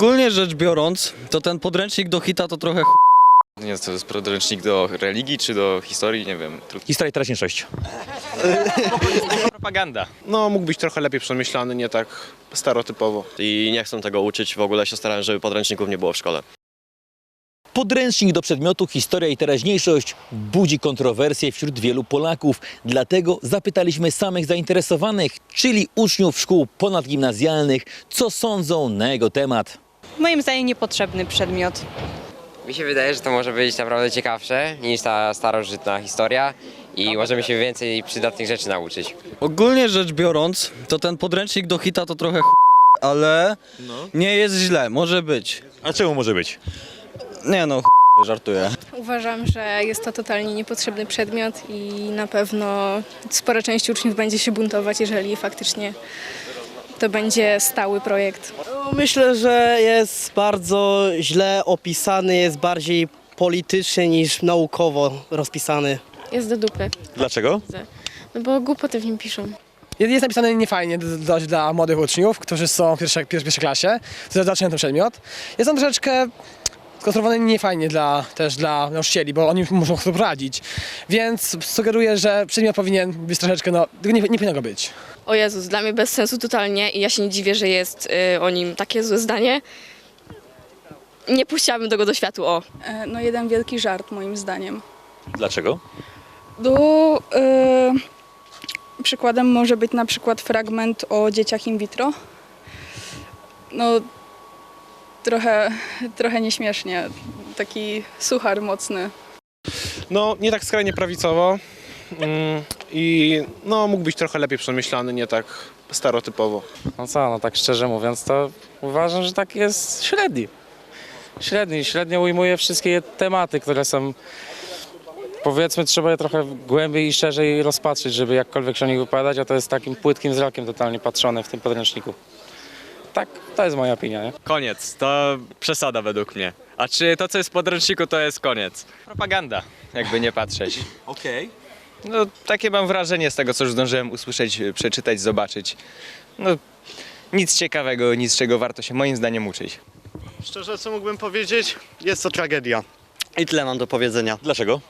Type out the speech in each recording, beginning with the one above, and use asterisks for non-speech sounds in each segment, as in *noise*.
Ogólnie rzecz biorąc, to ten podręcznik do hita to trochę ch... Nie wiem, co to jest podręcznik do religii czy do historii, nie wiem. Trudno. Historia i teraźniejszość. Propaganda. No, mógł być trochę lepiej przemyślany, nie tak stereotypowo. i nie chcę tego uczyć. W ogóle się starałem, żeby podręczników nie było w szkole. Podręcznik do przedmiotu Historia i teraźniejszość budzi kontrowersje wśród wielu Polaków. Dlatego zapytaliśmy samych zainteresowanych, czyli uczniów szkół ponadgimnazjalnych, co sądzą na jego temat. Moim zdaniem niepotrzebny przedmiot. Mi się wydaje, że to może być naprawdę ciekawsze niż ta starożytna historia i możemy się więcej przydatnych rzeczy nauczyć. Ogólnie rzecz biorąc, to ten podręcznik do hita to trochę ch... ale nie jest źle, może być. A czemu może być? Nie no, ch... żartuję. Uważam, że jest to totalnie niepotrzebny przedmiot i na pewno spora część uczniów będzie się buntować, jeżeli faktycznie to będzie stały projekt. Myślę, że jest bardzo źle opisany, jest bardziej polityczny niż naukowo rozpisany. Jest do dupy, Dlaczego? no bo głupoty w nim piszą. Jest napisane niefajnie dla, dla młodych uczniów, którzy są w pierwszej, pier- pierwszej klasie, którzy zaczynają ten przedmiot. Jest on troszeczkę skonstruowany niefajnie dla, też dla nauczycieli, bo oni muszą sobie poradzić. Więc sugeruję, że przedmiot powinien być troszeczkę, no, nie, nie powinno go być. O Jezus, dla mnie bez sensu totalnie i ja się nie dziwię, że jest y, o nim takie złe zdanie. Nie puściłabym tego do światu, o. No jeden wielki żart moim zdaniem. Dlaczego? Do, y, przykładem może być na przykład fragment o dzieciach in vitro. No trochę, trochę nieśmiesznie, taki suchar mocny. No, nie tak skrajnie prawicowo mm, i no, mógł być trochę lepiej przemyślany, nie tak stereotypowo. No co, no tak szczerze mówiąc, to uważam, że tak jest średni. Średni, średnio ujmuje wszystkie tematy, które są. Powiedzmy, trzeba je trochę głębiej i szerzej rozpatrzyć, żeby jakkolwiek się o nich wypowiadać, a to jest takim płytkim wzrokiem totalnie patrzone w tym podręczniku. Tak, to jest moja opinia, nie? Koniec. To przesada według mnie. A czy to, co jest w podręczniku, to jest koniec? Propaganda, jakby nie patrzeć. *laughs* Okej. No, takie mam wrażenie z tego, co już zdążyłem usłyszeć, przeczytać, zobaczyć. No, nic ciekawego, nic czego warto się moim zdaniem uczyć. Szczerze, co mógłbym powiedzieć? Jest to tragedia. I tyle mam do powiedzenia. Dlaczego?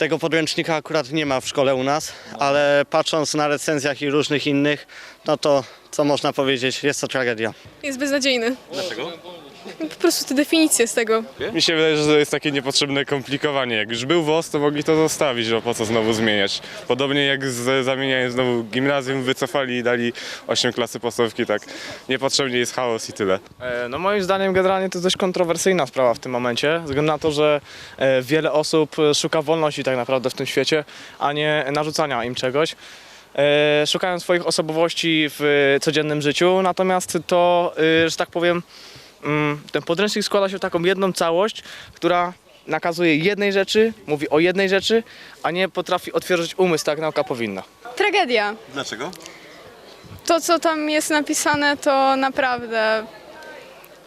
Tego podręcznika akurat nie ma w szkole u nas, ale patrząc na recenzjach i różnych innych, no to co można powiedzieć, jest to tragedia. Jest beznadziejny. Dlaczego? Po prostu te definicje z tego. Mi się wydaje, że to jest takie niepotrzebne komplikowanie. Jak już był WOS, to mogli to zostawić, no po co znowu zmieniać. Podobnie jak z zamieniając znowu gimnazjum, wycofali i dali 8 klasy podstawówki, tak niepotrzebnie jest chaos i tyle. E, No moim zdaniem generalnie to jest dość kontrowersyjna sprawa w tym momencie, ze względu na to, że e, wiele osób e, szuka wolności tak naprawdę w tym świecie, a nie narzucania im czegoś. Szukają swoich osobowości w codziennym życiu, natomiast to, że tak powiem, ten podręcznik składa się w taką jedną całość, która nakazuje jednej rzeczy, mówi o jednej rzeczy, a nie potrafi otworzyć umysł tak jak nauka powinna. Tragedia. Dlaczego? To, co tam jest napisane, to naprawdę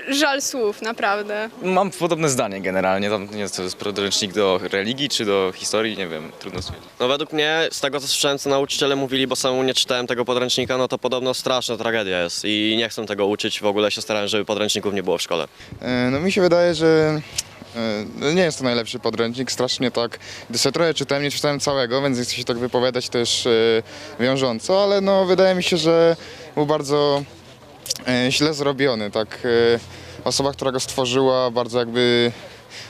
żal słów, naprawdę. Mam podobne zdanie generalnie. Tam, nie wiem, to jest podręcznik do religii czy do historii, nie wiem, trudno stwierdzić. No według mnie, z tego co słyszałem, co nauczyciele mówili, bo samemu nie czytałem tego podręcznika, no to podobno straszna tragedia jest i nie chcę tego uczyć. W ogóle się starałem, żeby podręczników nie było w szkole. No mi się wydaje, że nie jest to najlepszy podręcznik, strasznie tak, gdy sobie trochę czytałem, nie czytałem całego, więc nie chcę się tak wypowiadać też wiążąco, ale no wydaje mi się, że był bardzo źle zrobiony, tak osoba, która go stworzyła bardzo jakby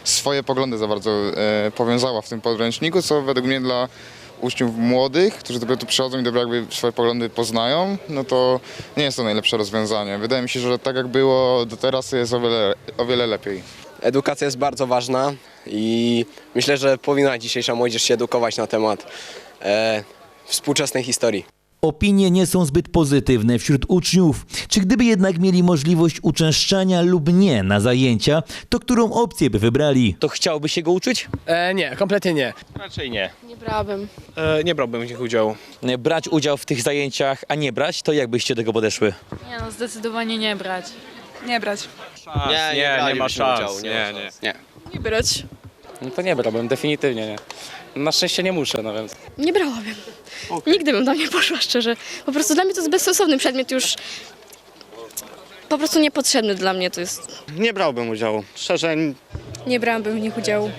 swoje poglądy za bardzo e, powiązała w tym podręczniku, co według mnie dla uczniów młodych, którzy dopiero tu przychodzą i dopiero jakby swoje poglądy poznają, no to nie jest to najlepsze rozwiązanie. Wydaje mi się, że tak jak było do teraz jest o wiele, o wiele lepiej. Edukacja jest bardzo ważna i myślę, że powinna dzisiejsza młodzież się edukować na temat e, współczesnej historii. Opinie nie są zbyt pozytywne wśród uczniów. Czy gdyby jednak mieli możliwość uczęszczania lub nie na zajęcia, to którą opcję by wybrali? To chciałby się go uczyć? E, nie, kompletnie nie. Raczej nie. Nie brałabym. E, Nie brałbym w nich udziału. Nie, Brać udział w tych zajęciach, a nie brać, to jak byście do tego podeszły? Nie no, zdecydowanie nie brać. Nie brać. Nie, nie, nie, ma szans. Nie, nie, nie. Nie brać. No to nie brałbym, definitywnie nie. Na szczęście nie muszę, no więc. Nie brałabym. Nigdy bym tam nie poszła, szczerze. Po prostu dla mnie to jest bezsensowny przedmiot już. po prostu niepotrzebny dla mnie to jest. Nie brałbym udziału. Szczerze, Nie brałabym w nich udziału.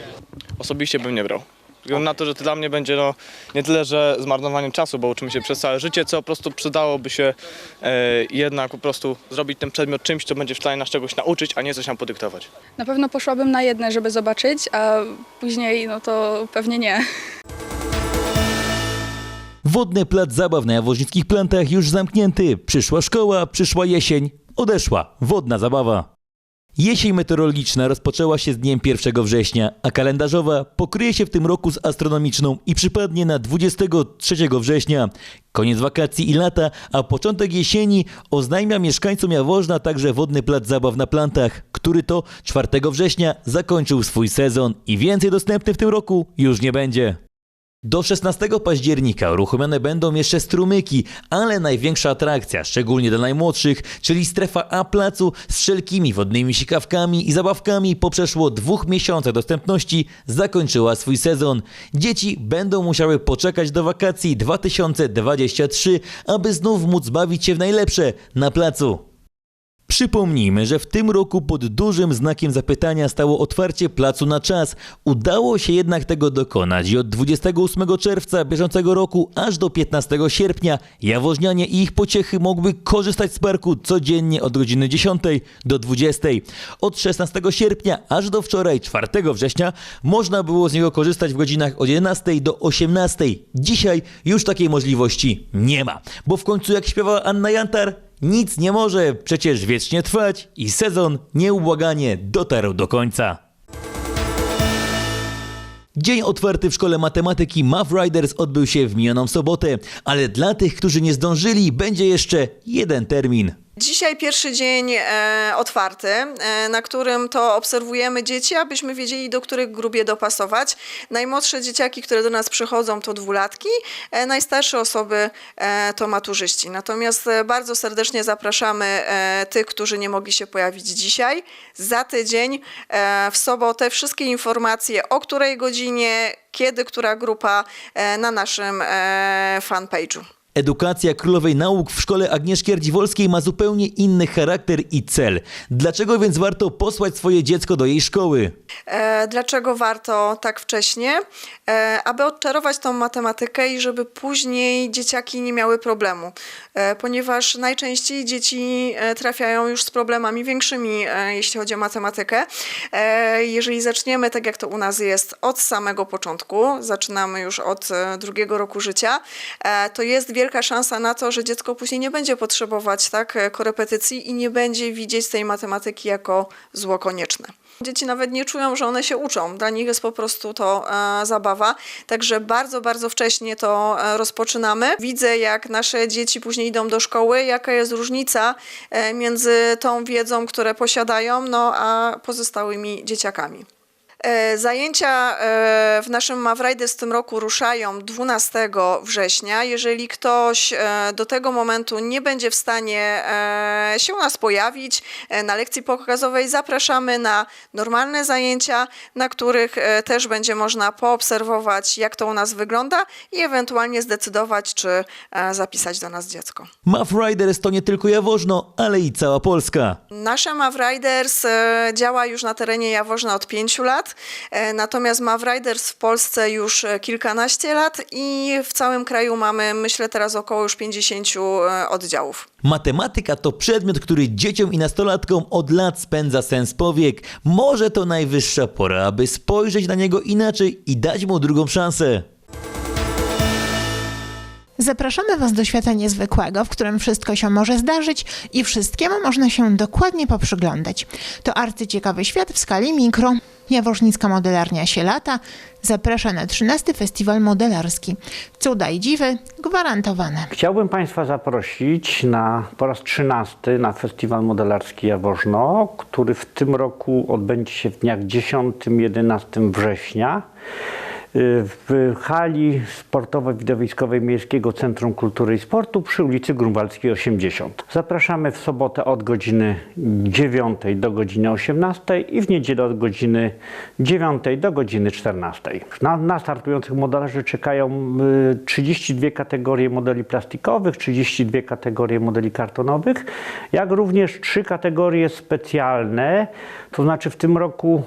Osobiście bym nie brał. Względu na to, że to dla mnie będzie no, nie tyle, że zmarnowaniem czasu, bo uczymy się przez całe życie, co po prostu przydałoby się e, jednak po prostu zrobić ten przedmiot czymś, co będzie w stanie nas czegoś nauczyć, a nie coś nam podyktować. Na pewno poszłabym na jedne, żeby zobaczyć, a później no to pewnie nie. Wodny plac zabaw na jaworznickich plantach już zamknięty. Przyszła szkoła, przyszła jesień, odeszła wodna zabawa. Jesień meteorologiczna rozpoczęła się z dniem 1 września, a kalendarzowa pokryje się w tym roku z astronomiczną i przypadnie na 23 września. Koniec wakacji i lata, a początek jesieni oznajmia mieszkańcom Jaworzna także wodny plac zabaw na plantach, który to 4 września zakończył swój sezon i więcej dostępny w tym roku już nie będzie. Do 16 października uruchomione będą jeszcze strumyki, ale największa atrakcja, szczególnie dla najmłodszych, czyli strefa A placu z wszelkimi wodnymi sikawkami i zabawkami po przeszło dwóch miesiącach dostępności zakończyła swój sezon. Dzieci będą musiały poczekać do wakacji 2023, aby znów móc bawić się w najlepsze na placu. Przypomnijmy, że w tym roku pod dużym znakiem zapytania stało otwarcie placu na czas. Udało się jednak tego dokonać i od 28 czerwca bieżącego roku aż do 15 sierpnia jawożnianie i ich pociechy mogły korzystać z parku codziennie od godziny 10 do 20. Od 16 sierpnia aż do wczoraj 4 września można było z niego korzystać w godzinach od 11 do 18. Dzisiaj już takiej możliwości nie ma, bo w końcu jak śpiewała Anna Jantar, nic nie może przecież wiecznie trwać i sezon nieubłaganie dotarł do końca. Dzień otwarty w szkole matematyki Math Riders odbył się w minioną sobotę, ale dla tych, którzy nie zdążyli, będzie jeszcze jeden termin. Dzisiaj pierwszy dzień e, otwarty, e, na którym to obserwujemy dzieci, abyśmy wiedzieli, do których grup je dopasować. Najmłodsze dzieciaki, które do nas przychodzą, to dwulatki, e, najstarsze osoby to maturzyści. Natomiast bardzo serdecznie zapraszamy tych, którzy nie mogli się pojawić dzisiaj. Za tydzień, w sobotę, wszystkie informacje o której godzinie, kiedy, która grupa na naszym fanpage'u. Edukacja królowej nauk w szkole Agnieszki Ardziwolskiej ma zupełnie inny charakter i cel. Dlaczego więc warto posłać swoje dziecko do jej szkoły? E, Dlaczego warto tak wcześnie? E, Aby odczarować tą matematykę i żeby później dzieciaki nie miały problemu, E, ponieważ najczęściej dzieci e, trafiają już z problemami większymi, e, jeśli chodzi o matematykę. E, Jeżeli zaczniemy, tak jak to u nas jest, od samego początku, zaczynamy już od drugiego roku życia, to jest wielka szansa na to, że dziecko później nie będzie potrzebować tak, e, korepetycji i nie będzie widzieć tej matematyki jako zło konieczne. Dzieci nawet nie czują, że one się uczą. Dla nich jest po prostu to e, zabawa. Także bardzo, bardzo wcześnie to e, rozpoczynamy. Widzę, jak nasze dzieci później idą do szkoły, jaka jest różnica e, między tą wiedzą, które posiadają, no a pozostałymi dzieciakami. E, Zajęcia e, w naszym Mawrajdy w tym roku ruszają 12 września. Jeżeli ktoś e, do tego momentu nie będzie w stanie się u nas pojawić na lekcji pokazowej, zapraszamy na normalne zajęcia, na których też będzie można poobserwować, jak to u nas wygląda i ewentualnie zdecydować, czy zapisać do nas dziecko. Math Riders to nie tylko Jaworzno, ale i cała Polska. Nasze Mav Riders e, działa już na terenie Jaworzna od pięciu lat, e, natomiast Mav Riders w Polsce już e, kilkanaście lat i w całym kraju mamy, myślę teraz około już 50 e, oddziałów. Matematyka to przedmiot, który dzieciom i nastolatkom od lat spędza sens powiek. Może to najwyższa pora, aby spojrzeć na niego inaczej i dać mu drugą szansę. Zapraszamy Was do świata niezwykłego, w którym wszystko się może zdarzyć i wszystkiemu można się dokładnie poprzyglądać. To arcyciekawy świat w skali mikro. Jaworznicka modelarnia się lata zaprasza na 13 Festiwal Modelarski. Cuda i dziwy gwarantowane. Chciałbym Państwa zaprosić na po raz 13 na Festiwal Modelarski Jaworzno, który w tym roku odbędzie się w dniach 10-11 września. W hali sportowo-widowiskowej Miejskiego Centrum Kultury i Sportu przy ulicy Grunwaldzkiej 80. Zapraszamy w sobotę od godziny 9 do godziny 18 i w niedzielę od godziny 9 do godziny 14. Na, na startujących modelarzy czekają y, 32 kategorie modeli plastikowych, 32 kategorie modeli kartonowych, jak również trzy kategorie specjalne. To znaczy w tym roku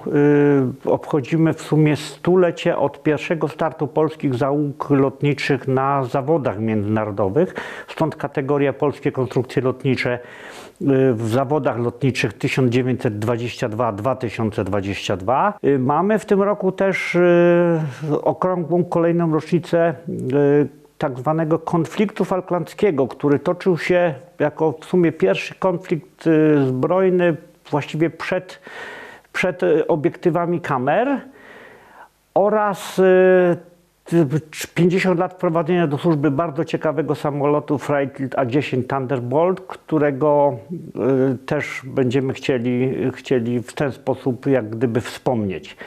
y, obchodzimy w sumie stulecie od pierwszego startu polskich załóg lotniczych na zawodach międzynarodowych. Stąd kategoria polskie konstrukcje lotnicze y, w zawodach lotniczych 1922-2022. Y, Mamy w tym roku też y, okrągłą kolejną rocznicę tak zwanego konfliktu falklandzkiego, który toczył się jako w sumie pierwszy konflikt zbrojny właściwie przed, przed obiektywami kamer oraz y, t- 50 lat wprowadzenia do służby bardzo ciekawego samolotu Freight A-10 Thunderbolt, którego y, też będziemy chcieli, chcieli w ten sposób jak gdyby wspomnieć.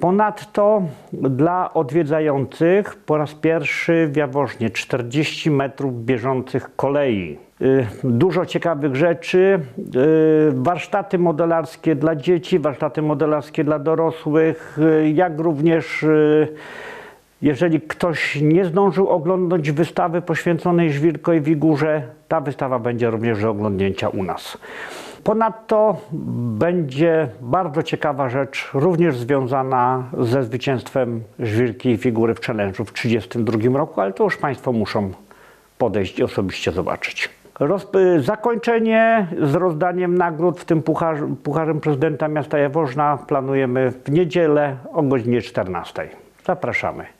Ponadto dla odwiedzających po raz pierwszy w Jaworznie 40 metrów bieżących kolei. Y, Dużo ciekawych rzeczy, y, warsztaty modelarskie dla dzieci, warsztaty modelarskie dla dorosłych, y, jak również jeżeli ktoś nie zdążył oglądać wystawy poświęconej Żwirko i Wigurze, ta wystawa będzie również do oglądnięcia u nas. Ponadto będzie bardzo ciekawa rzecz, również związana ze zwycięstwem Żwirki i Figury w Challenge'u w 1932 roku, ale to już Państwo muszą podejść i osobiście zobaczyć. Y, zakończenie z rozdaniem nagród, w tym puchar, Pucharem Prezydenta Miasta Jaworzna planujemy w niedzielę o godzinie 14. Zapraszamy.